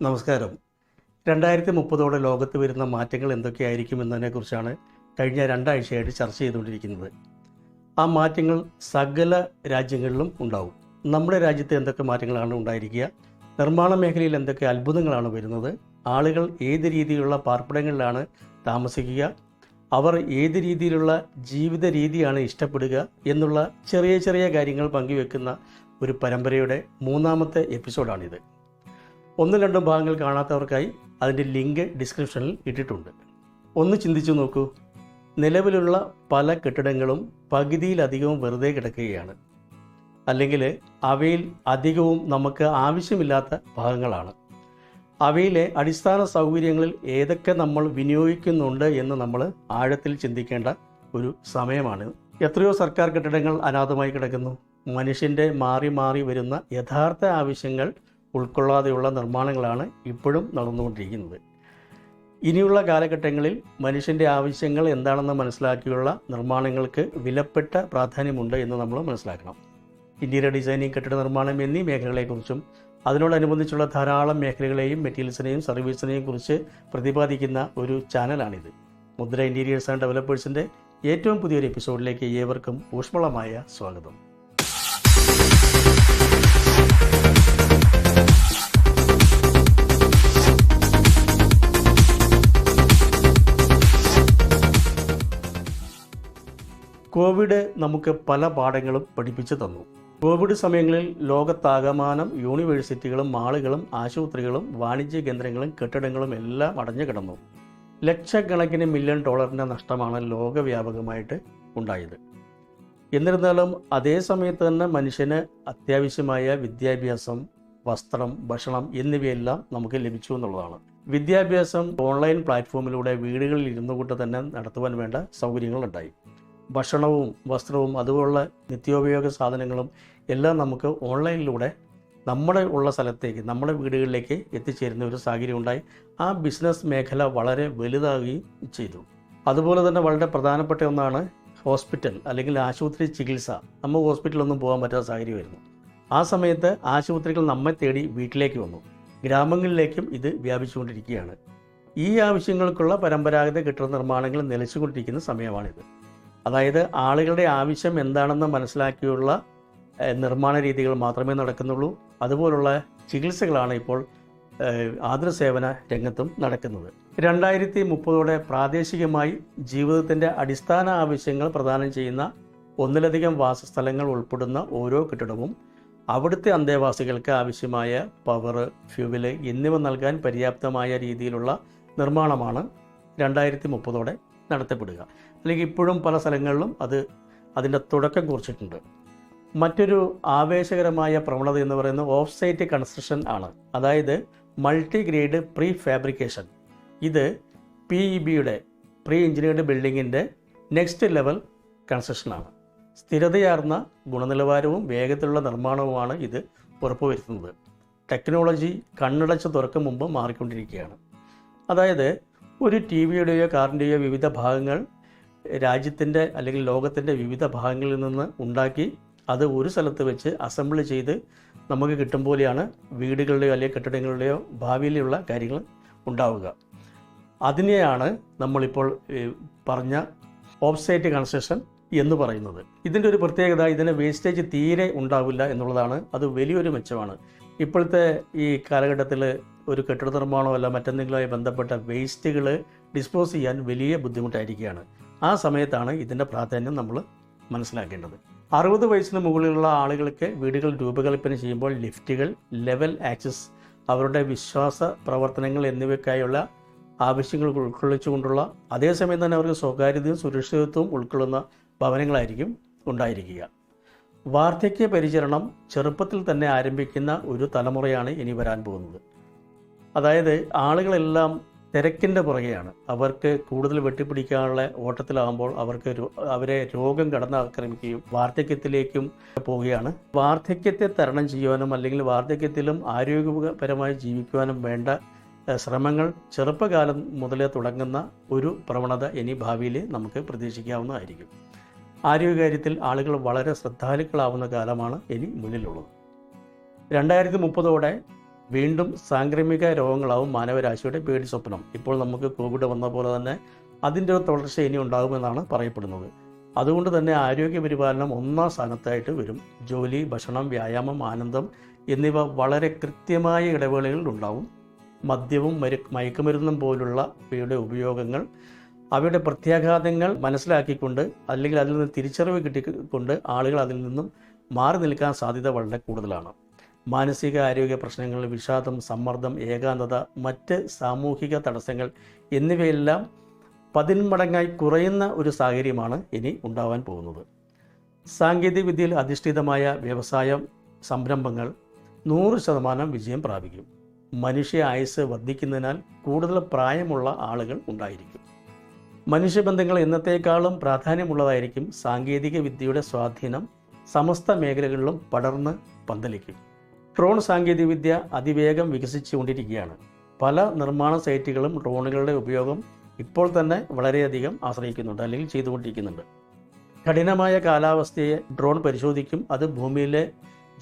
നമസ്കാരം. രണ്ടായിരത്തി മുപ്പതോടെ ലോകത്ത് വരുന്ന മാറ്റങ്ങൾ എന്തൊക്കെയായിരിക്കും എന്നതിനെക്കുറിച്ചാണ് കഴിഞ്ഞ രണ്ടാഴ്ചയായിട്ട് ചർച്ച ചെയ്തുകൊണ്ടിരിക്കുന്നത്. ആ മാറ്റങ്ങൾ സകല രാജ്യങ്ങളിലും ഉണ്ടാവും. നമ്മുടെ രാജ്യത്ത് എന്തൊക്കെ മാറ്റങ്ങളാണ് ഉണ്ടായിരിക്കുക? നിർമ്മാണ മേഖലയിൽ എന്തൊക്കെ അത്ഭുതങ്ങളാണ് വരുന്നത്? ആളുകൾ ഏത് രീതിയിലുള്ള പാർപ്പിടങ്ങളിലാണ് താമസിക്കുക? അവർ ഏത് രീതിയിലുള്ള ജീവിത രീതിയാണ് ഇഷ്ടപ്പെടുക എന്നുള്ള ചെറിയ ചെറിയ കാര്യങ്ങൾ പങ്കുവെക്കുന്ന ഒരു പരമ്പരയുടെ മൂന്നാമത്തെ എപ്പിസോഡാണിത്. ഒന്നും രണ്ടും ഭാഗങ്ങൾ കാണാത്തവർക്കായി അതിന്റെ ലിങ്ക് ഡിസ്ക്രിപ്ഷനിൽ ഇട്ടിട്ടുണ്ട്. ഒന്ന് ചിന്തിച്ചു നോക്കൂ. നിലവിലുള്ള പല കെട്ടിടങ്ങളും പകുതിയിലധികവും വെറുതെ കിടക്കുകയാണ്. അല്ലെങ്കിൽ അവയിൽ അധികവും നമുക്ക് ആവശ്യമില്ലാത്ത ഭാഗങ്ങളാണ്. അവയിലെ അടിസ്ഥാന സൗകര്യങ്ങളിൽ ഏതൊക്കെ നമ്മൾ വിനിയോഗിക്കുന്നുണ്ട് എന്ന് നമ്മൾ ആഴത്തിൽ ചിന്തിക്കേണ്ട ഒരു സമയമാണ്. എത്രയോ സർക്കാർ കെട്ടിടങ്ങൾ അനാഥമായി കിടക്കുന്നു. മനുഷ്യന്റെ മാറി മാറി വരുന്ന യഥാർത്ഥ ആവശ്യങ്ങൾ ഉൾക്കൊള്ളാതെയുള്ള നിർമ്മാണങ്ങളാണ് ഇപ്പോഴും നടന്നുകൊണ്ടിരിക്കുന്നത്. ഇനിയുള്ള കാലഘട്ടങ്ങളിൽ മനുഷ്യന്റെ ആവശ്യങ്ങൾ എന്താണെന്ന് മനസ്സിലാക്കിയുള്ള നിർമ്മാണങ്ങൾക്ക് വിലപ്പെട്ട പ്രാധാന്യമുണ്ട് എന്ന് നമ്മൾ മനസ്സിലാക്കണം. ഇന്റീരിയർ ഡിസൈനിങ് കെട്ടിട നിർമ്മാണം എന്നീ മേഖലകളെക്കുറിച്ചും അതിനോടനുബന്ധിച്ചുള്ള ധാരാളം മേഖലകളെയും മെറ്റീരിയൽസിനെയും സർവീസിനെയും കുറിച്ച് പ്രതിപാദിക്കുന്ന ഒരു ചാനലാണിത്. മുദ്ര ഇന്റീരിയേഴ്സ് ആൻഡ് ഡെവലപ്പേഴ്സിന്റെ ഏറ്റവും പുതിയൊരു എപ്പിസോഡിലേക്ക് ഏവർക്കും ഊഷ്മളമായ സ്വാഗതം. കോവിഡ് നമുക്ക് പല പാഠങ്ങളും പഠിപ്പിച്ചു തന്നു. കോവിഡ് സമയങ്ങളിൽ ലോകത്താകമാനം യൂണിവേഴ്സിറ്റികളും മാളുകളും ആശുപത്രികളും വാണിജ്യ കേന്ദ്രങ്ങളും കെട്ടിടങ്ങളും എല്ലാം അടഞ്ഞു കിടന്നു. ലക്ഷക്കണക്കിന് മില്യൺ ഡോളറിന്റെ നഷ്ടമാണ് ലോകവ്യാപകമായിട്ട് ഉണ്ടായത്. എന്നിരുന്നാലും അതേ സമയത്ത് തന്നെ മനുഷ്യന് അത്യാവശ്യമായ വിദ്യാഭ്യാസം വസ്ത്രം ഭക്ഷണം എന്നിവയെല്ലാം നമുക്ക് ലഭിച്ചു എന്നുള്ളതാണ്. വിദ്യാഭ്യാസം ഓൺലൈൻ പ്ലാറ്റ്ഫോമിലൂടെ വീടുകളിൽ ഇരുന്നു കൊണ്ട് തന്നെ നടത്തുവാൻ വേണ്ട സൗകര്യങ്ങളുണ്ടായി ഭക്ഷണവും വസ്ത്രവും അതുപോലുള്ള നിത്യോപയോഗ സാധനങ്ങളും എല്ലാം നമുക്ക് ഓൺലൈനിലൂടെ നമ്മുടെ ഉള്ള സ്ഥലത്തേക്ക് നമ്മുടെ വീടുകളിലേക്ക് എത്തിച്ചേരുന്ന ഒരു സാഹചര്യം ഉണ്ടായി. ആ ബിസിനസ് മേഖല വളരെ വലുതാകുകയും ചെയ്തു. അതുപോലെ തന്നെ വളരെ പ്രധാനപ്പെട്ട ഒന്നാണ് ഹോസ്പിറ്റൽ അല്ലെങ്കിൽ ആശുപത്രി ചികിത്സ. നമ്മൾ ഹോസ്പിറ്റലൊന്നും പോകാൻ പറ്റാത്ത സാഹചര്യമായിരുന്നു. ആ സമയത്ത് ആശുപത്രികൾ നമ്മെ തേടി വീട്ടിലേക്ക് വന്നു. ഗ്രാമങ്ങളിലേക്കും ഇത് വ്യാപിച്ചുകൊണ്ടിരിക്കുകയാണ്. ഈ ആവശ്യങ്ങൾക്കുള്ള പരമ്പരാഗത കെട്ടിട നിർമ്മാണങ്ങൾ നിലച്ചുകൊണ്ടിരിക്കുന്ന സമയമാണിത്. അതായത് ആളുകളുടെ ആവശ്യം എന്താണെന്ന് മനസ്സിലാക്കിയുള്ള നിർമ്മാണ രീതികൾ മാത്രമേ നടക്കുന്നുള്ളൂ. അതുപോലുള്ള ചികിത്സകളാണ് ഇപ്പോൾ ആതുരസേവന രംഗത്തും നടക്കുന്നത്. രണ്ടായിരത്തി മുപ്പതോടെ പ്രാദേശികമായി ജീവിതത്തിന്റെ അടിസ്ഥാന ആവശ്യങ്ങൾ പ്രദാനം ചെയ്യുന്ന ഒന്നിലധികം വാസസ്ഥലങ്ങൾ ഉൾപ്പെടുന്ന ഓരോ കെട്ടിടവും അവിടുത്തെ അന്തേവാസികൾക്ക് ആവശ്യമായ പവർ ഫ്യൂവൽ എന്നിവ നൽകാൻ പര്യാപ്തമായ രീതിയിലുള്ള നിർമ്മാണമാണ് രണ്ടായിരത്തി മുപ്പതോടെ നടത്തപ്പെടുക. അല്ലെങ്കിൽ ഇപ്പോഴും പല സ്ഥലങ്ങളിലും അത് അതിന്റെ തുടക്കം കുറിച്ചിട്ടുണ്ട്. മറ്റൊരു ആവേശകരമായ പ്രവണത എന്ന് പറയുന്നത് ഓഫ് സൈറ്റ് കൺസ്ട്രക്ഷൻ ആണ്. അതായത് മൾട്ടി ഗ്രേഡ് പ്രീ ഫാബ്രിക്കേഷൻ ഇത് പി ഇ ബിയുടെ പ്രീ എഞ്ചിനീയർഡ് ബിൽഡിങ്ങിന്റെ നെക്സ്റ്റ് ലെവൽ കൺസ്ട്രക്ഷനാണ് സ്ഥിരതയാർന്ന ഗുണനിലവാരവും വേഗത്തിലുള്ള നിർമ്മാണവുമാണ് ഇത് ഉറപ്പുവരുത്തുന്നത്. ടെക്നോളജി കണ്ണടച്ച് തുറക്കും മുമ്പ് മാറിക്കൊണ്ടിരിക്കുകയാണ്. അതായത് ഒരു ടി വിയുടെയോ കാറിന്റെയോ വിവിധ ഭാഗങ്ങൾ രാജ്യത്തിന്റെ അല്ലെങ്കിൽ ലോകത്തിന്റെ വിവിധ ഭാഗങ്ങളിൽ നിന്ന് ഉണ്ടാക്കി അത് ഒരു സ്ഥലത്ത് വെച്ച് അസംബിൾ ചെയ്ത് നമുക്ക് കിട്ടും പോലെയാണ് വീടുകളുടെയോ അല്ലെങ്കിൽ കെട്ടിടങ്ങളുടെയോ ഭാവിയിലുള്ള കാര്യങ്ങൾ ഉണ്ടാവുക. അതിനെയാണ് നമ്മളിപ്പോൾ പറഞ്ഞ ഓഫ്സൈറ്റ് കൺസ്ട്രക്ഷൻ എന്ന് പറയുന്നത്. ഇതിന്റെ ഒരു പ്രത്യേകത ഇതിന് വേസ്റ്റേജ് തീരെ ഉണ്ടാവില്ല എന്നുള്ളതാണ്. അത് വലിയൊരു മെച്ചമാണ്. ഇപ്പോഴത്തെ ഈ കാലഘട്ടത്തിൽ ഒരു കെട്ടിട നിർമ്മാണമല്ല മറ്റെന്തെങ്കിലുമായി ബന്ധപ്പെട്ട വേസ്റ്റുകൾ ഡിസ്പോസ് ചെയ്യാൻ വലിയ ബുദ്ധിമുട്ടായിരിക്കുകയാണ്. ആ സമയത്താണ് ഇതിന്റെ പ്രാധാന്യം നമ്മൾ മനസ്സിലാക്കേണ്ടത്. അറുപത് വയസ്സിന് മുകളിലുള്ള ആളുകൾക്ക് വീടുകൾ രൂപകൽപ്പന ചെയ്യുമ്പോൾ ലിഫ്റ്റുകൾ ലെവൽ ആക്സസ് അവരുടെ വിശ്വാസ പ്രവർത്തനങ്ങൾ എന്നിവയ്ക്കായുള്ള ആവശ്യങ്ങൾ ഉൾക്കൊള്ളിച്ചുകൊണ്ടുള്ള അതേസമയം തന്നെ അവർക്ക് സ്വകാര്യതയും സുരക്ഷിതത്വവും ഉൾക്കൊള്ളുന്ന ഭവനങ്ങളായിരിക്കും ഉണ്ടായിരിക്കുക. വാർദ്ധക്യ പരിചരണം ചെറുപ്പത്തിൽ തന്നെ ആരംഭിക്കുന്ന ഒരു തലമുറയാണ് ഇനി വരാൻ പോകുന്നത്. അതായത് ആളുകളെല്ലാം തിരക്കിന്റെ പുറകെയാണ്. അവർക്ക് കൂടുതൽ വെട്ടിപ്പിടിക്കാനുള്ള ഓട്ടത്തിലാകുമ്പോൾ അവർക്ക് അവരെ രോഗം കടന്നാക്രമിക്കുകയും വാർദ്ധക്യത്തിലേക്കും പോവുകയാണ്. വാർദ്ധക്യത്തെ തരണം ചെയ്യുവാനും അല്ലെങ്കിൽ വാർദ്ധക്യത്തിലും ആരോഗ്യപരമായി ജീവിക്കുവാനും വേണ്ട ശ്രമങ്ങൾ ചെറുപ്പകാലം മുതലേ തുടങ്ങുന്ന ഒരു പ്രവണത ഇനി ഭാവിയിൽ നമുക്ക് പ്രതീക്ഷിക്കാവുന്നതായിരിക്കും. ആരോഗ്യകാര്യത്തിൽ ആളുകൾ വളരെ ശ്രദ്ധാലുക്കളാവുന്ന കാലമാണ് ഇനി മുന്നിലുള്ളത്. രണ്ടായിരത്തി മുപ്പതോടെ വീണ്ടും സാംക്രമിക രോഗങ്ങളാവും മാനവരാശിയുടെ പേടി സ്വപ്നം. ഇപ്പോൾ നമുക്ക് കോവിഡ് വന്ന പോലെ തന്നെ അതിന്റെ ഒരു തുടർച്ച ഇനി ഉണ്ടാകുമെന്നാണ് പറയപ്പെടുന്നത്. അതുകൊണ്ട് തന്നെ ആരോഗ്യ പരിപാലനം ഒന്നാം സ്ഥാനത്തായിട്ട് വരും. ജോലി ഭക്ഷണം വ്യായാമം ആനന്ദം എന്നിവ വളരെ കൃത്യമായ ഇടവേളകളിൽ ഉണ്ടാവും. മദ്യവും മരു മയക്കുമരുന്നും പോലുള്ള ഇവയുടെ ഉപയോഗങ്ങൾ അവയുടെ പ്രത്യാഘാതങ്ങൾ മനസ്സിലാക്കിക്കൊണ്ട് അല്ലെങ്കിൽ അതിൽ നിന്ന് തിരിച്ചറിവ് കിട്ടിക്കൊണ്ട് ആളുകൾ അതിൽ നിന്നും മാറി നിൽക്കാൻ സാധ്യത വളരെ കൂടുതലാണ്. മാനസിക ആരോഗ്യ പ്രശ്നങ്ങൾ വിഷാദം സമ്മർദ്ദം ഏകാന്തത മറ്റ് സാമൂഹിക തടസ്സങ്ങൾ എന്നിവയെല്ലാം പതിന്മടങ്ങായി കുറയുന്ന ഒരു സാഹചര്യമാണ് ഇനി ഉണ്ടാവാൻ പോകുന്നത്. സാങ്കേതികവിദ്യയിൽ അധിഷ്ഠിതമായ വ്യവസായ സംരംഭങ്ങൾ നൂറ് ശതമാനം വിജയം പ്രാപിക്കും. മനുഷ്യ ആയുസ് വർദ്ധിക്കുന്നതിനാൽ കൂടുതൽ പ്രായമുള്ള ആളുകൾ ഉണ്ടായിരിക്കും. മനുഷ്യബന്ധങ്ങൾ എന്നത്തേക്കാളും പ്രാധാന്യമുള്ളതായിരിക്കും സാങ്കേതിക വിദ്യയുടെ സ്വാധീനം. സമസ്ത മേഖലകളിലും പടർന്ന് പന്തലിക്കും. ഡ്രോൺ സാങ്കേതികവിദ്യ അതിവേഗം വികസിച്ചുകൊണ്ടിരിക്കുകയാണ്. പല നിർമ്മാണ സൈറ്റുകളും ഡ്രോണുകളുടെ ഉപയോഗം ഇപ്പോൾ തന്നെ വളരെയധികം ആശ്രയിക്കുന്നുണ്ട് അല്ലെങ്കിൽ ചെയ്തുകൊണ്ടിരിക്കുന്നുണ്ട്. കഠിനമായ കാലാവസ്ഥയെ ഡ്രോൺ പരിശോധിക്കും അത് ഭൂമിയിലെ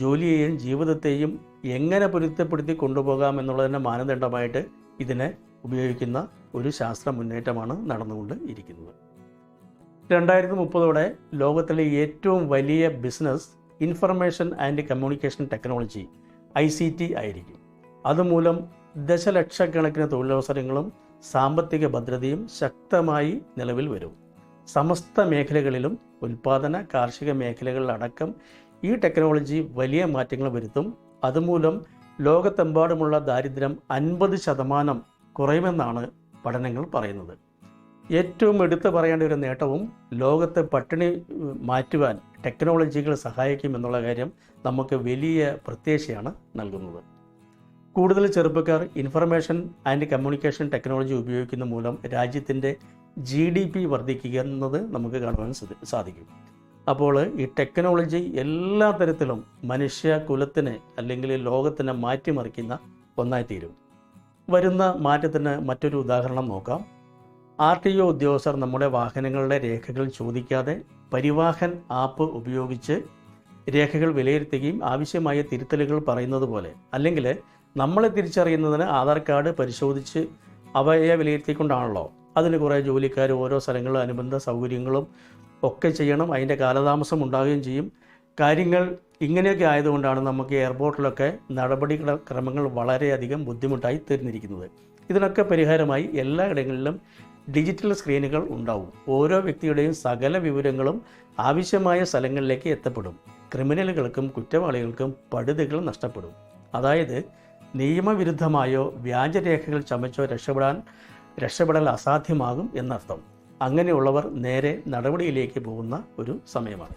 ജോലിയെയും ജീവിതത്തെയും എങ്ങനെ പൊരുത്തപ്പെടുത്തി കൊണ്ടുപോകാം എന്നുള്ളതിന്റെ മാനദണ്ഡമായിട്ട് ഇതിനെ ഉപയോഗിക്കുന്ന ഒരു ശാസ്ത്ര മുന്നേറ്റമാണ് നടന്നുകൊണ്ട് ഇരിക്കുന്നത്. രണ്ടായിരത്തി മുപ്പതോടെ ലോകത്തിലെ ഏറ്റവും വലിയ business information and communication technology I C T ആയിരിക്കും. അതുമൂലം ദശലക്ഷക്കണക്കിന് തൊഴിലവസരങ്ങളും സാമ്പത്തിക ഭദ്രതയും ശക്തമായി നിലവിൽ വരും. സമസ്ത മേഖലകളിലും ഉൽപാദന കാർഷിക മേഖലകളിലടക്കം ഈ ടെക്നോളജി വലിയ മാറ്റങ്ങൾ വരുത്തും. അതുമൂലം ലോകത്തെമ്പാടുമുള്ള ദാരിദ്ര്യം അൻപത് ശതമാനം കുറയുമെന്നാണ് പഠനങ്ങൾ പറയുന്നത്. ഏറ്റവും എടുത്തു പറയേണ്ട ഒരു നേട്ടവും ലോകത്തെ പട്ടിണി മാറ്റുവാൻ ടെക്നോളജികൾ സഹായിക്കും എന്നുള്ള കാര്യം നമുക്ക് വലിയ പ്രത്യാശയാണ് നൽകുന്നത്. കൂടുതൽ ചെറുപ്പക്കാർ ഇൻഫർമേഷൻ ആൻഡ് കമ്മ്യൂണിക്കേഷൻ ടെക്നോളജി ഉപയോഗിക്കുന്ന മൂലം രാജ്യത്തിന്റെ ജി ഡി പി വർദ്ധിക്കുക എന്നത് നമുക്ക് കാണുവാൻ സാധിക്കും. അപ്പോൾ ഈ ടെക്നോളജി എല്ലാ തരത്തിലും മനുഷ്യ കുലത്തിനെ അല്ലെങ്കിൽ ലോകത്തിനെ മാറ്റിമറിക്കുന്ന ഒന്നായിത്തീരും. വരുന്ന മാറ്റത്തിന് മറ്റൊരു ഉദാഹരണം നോക്കാം. ആർ ടി ഒ ഉദ്യോഗസ്ഥർ നമ്മുടെ വാഹനങ്ങളുടെ രേഖകൾ ചോദിക്കാതെ പരിവാഹൻ ആപ്പ് ഉപയോഗിച്ച് രേഖകൾ വിലയിരുത്തുകയും ആവശ്യമായ തിരുത്തലുകൾ പറയുന്നത് പോലെ. അല്ലെങ്കിൽ നമ്മളെ തിരിച്ചറിയുന്നതിന് ആധാർ കാർഡ് പരിശോധിച്ച് അവയെ വിലയിരുത്തിക്കൊണ്ടാണല്ലോ. അതിന് കുറേ ജോലിക്കാർ ഓരോ സ്ഥലങ്ങളും അനുബന്ധ സൗകര്യങ്ങളും ഒക്കെ ചെയ്യണം. അതിന്റെ കാലതാമസം ഉണ്ടാവുകയും ചെയ്യും. കാര്യങ്ങൾ ഇങ്ങനെയൊക്കെ ആയതുകൊണ്ടാണ് നമുക്ക് എയർപോർട്ടിലൊക്കെ നടപടി ക്രമങ്ങൾ വളരെയധികം ബുദ്ധിമുട്ടായി തീർന്നിരിക്കുന്നത്. ഇതിനൊക്കെ പരിഹാരമായി എല്ലായിടങ്ങളിലും ഡിജിറ്റൽ സ്ക്രീനുകൾ ഉണ്ടാവും. ഓരോ വ്യക്തിയുടെയും സകല വിവരങ്ങളും ആവശ്യമായ സ്ഥലങ്ങളിലേക്ക് എത്തപ്പെടും. ക്രിമിനലുകൾക്കും കുറ്റവാളികൾക്കും പഴുതുകൾ നഷ്ടപ്പെടും. അതായത് നിയമവിരുദ്ധമായോ വ്യാജരേഖകൾ ചമച്ചോ രക്ഷപ്പെടാൻ രക്ഷപ്പെടൽ അസാധ്യമാകും എന്നർത്ഥം. അങ്ങനെയുള്ളവർ നേരെ നടപടിയിലേക്ക് പോകുന്ന ഒരു സമയമാണ്.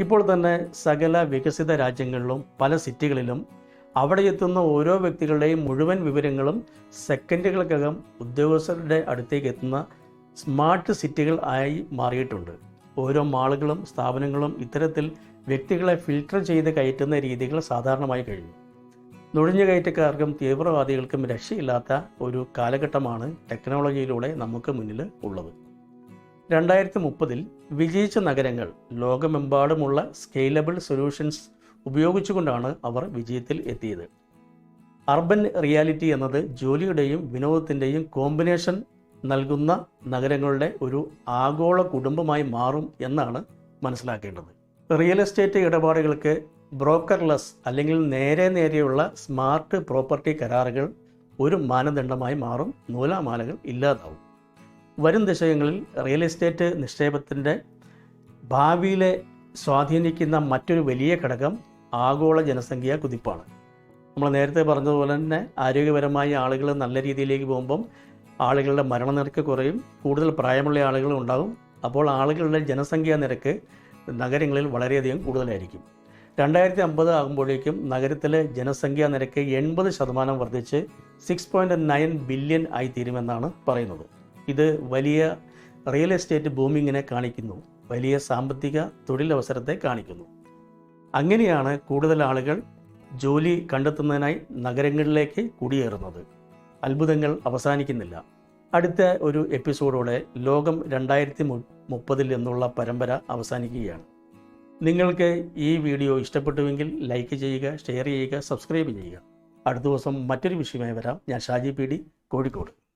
ഇപ്പോൾ തന്നെ സകല വികസിത രാജ്യങ്ങളിലും പല സിറ്റികളിലും അവിടെ എത്തുന്ന ഓരോ വ്യക്തികളുടെയും മുഴുവൻ വിവരങ്ങളും സെക്കൻഡുകൾക്കകം ഉദ്യോഗസ്ഥരുടെ അടുത്തേക്ക് എത്തുന്ന സ്മാർട്ട് സിറ്റികൾ ആയി മാറിയിട്ടുണ്ട്. ഓരോ മാളുകളും സ്ഥാപനങ്ങളും ഇത്തരത്തിൽ വ്യക്തികളെ ഫിൽട്ടർ ചെയ്ത് കയറ്റുന്ന രീതികൾ സാധാരണമായി കഴിഞ്ഞു. നുഴഞ്ഞുകയറ്റക്കാർക്കും തീവ്രവാദികൾക്കും രക്ഷയില്ലാത്ത ഒരു കാലഘട്ടമാണ് ടെക്നോളജിയിലൂടെ നമുക്ക് മുന്നിൽ ഉള്ളത്. രണ്ടായിരത്തി മുപ്പതിൽ വിജയിച്ച നഗരങ്ങൾ ലോകമെമ്പാടുമുള്ള സ്കെയിലബിൾ സൊല്യൂഷൻസ് ഉപയോഗിച്ചുകൊണ്ടാണ് അവർ വിജയത്തിൽ എത്തിയത്. അർബൻ റിയാലിറ്റി എന്നത് ജോലിയുടെയും വിനോദത്തിന്റെയും കോമ്പിനേഷൻ നൽകുന്ന നഗരങ്ങളുടെ ഒരു ആഗോള കുടുംബമായി മാറും എന്നാണ് മനസ്സിലാക്കേണ്ടത്. റിയൽ എസ്റ്റേറ്റ് ഇടപാടുകൾക്ക് ബ്രോക്കർലെസ് അല്ലെങ്കിൽ നേരെ നേരെയുള്ള സ്മാർട്ട് പ്രോപ്പർട്ടി കരാറുകൾ ഒരു മാനദണ്ഡമായി മാറും നൂലാമാലകൾ ഇല്ലാതാവും. വരും ദശകങ്ങളിൽ റിയൽ എസ്റ്റേറ്റ് നിക്ഷേപത്തിന്റെ ഭാവിയിലെ സ്വാധീനിക്കുന്ന മറ്റൊരു വലിയ ഘടകം ആഗോള ജനസംഖ്യ കുതിപ്പാണ്. നമ്മൾ നേരത്തെ പറഞ്ഞതുപോലെ തന്നെ ആരോഗ്യപരമായി ആളുകൾ നല്ല രീതിയിലേക്ക് പോകുമ്പം ആളുകളുടെ മരണനിരക്ക് കുറയും കൂടുതൽ പ്രായമുള്ള ആളുകൾ ഉണ്ടാകും അപ്പോൾ ആളുകളുടെ ജനസംഖ്യാ നിരക്ക് നഗരങ്ങളിൽ വളരെയധികം കൂടുതലായിരിക്കും. രണ്ടായിരത്തി അമ്പത് ആകുമ്പോഴേക്കും നഗരത്തിലെ ജനസംഖ്യാ നിരക്ക് എൺപത് ശതമാനം വർദ്ധിച്ച് സിക്സ് പോയിന്റ് നയൻ ബില്യൺ ആയി തീരുമെന്നാണ് പറയുന്നത്. ഇത് വലിയ റിയൽ എസ്റ്റേറ്റ് ബൂമിങ്ങിനെ കാണിക്കുന്നു. വലിയ സാമ്പത്തിക തൊഴിലവസരത്തെ കാണിക്കുന്നു. അങ്ങനെയാണ് കൂടുതൽ ആളുകൾ ജോലി കണ്ടെത്തുന്നതിനായി നഗരങ്ങളിലേക്ക് കുടിയേറുന്നത്. അത്ഭുതങ്ങൾ അവസാനിക്കുന്നില്ല. അടുത്ത ഒരു എപ്പിസോഡോടെ ലോകം രണ്ടായിരത്തി മുപ്പതിൽ എന്നുള്ള പരമ്പര അവസാനിക്കുകയാണ്. നിങ്ങൾക്ക് ഈ വീഡിയോ ഇഷ്ടപ്പെട്ടുവെങ്കിൽ ലൈക്ക് ചെയ്യുക ഷെയർ ചെയ്യുക സബ്സ്ക്രൈബ് ചെയ്യുക. അടുത്ത ദിവസം മറ്റൊരു വിഷയമായി വരാം. ഞാൻ ഷാജി പി ഡി കോഴിക്കോട്.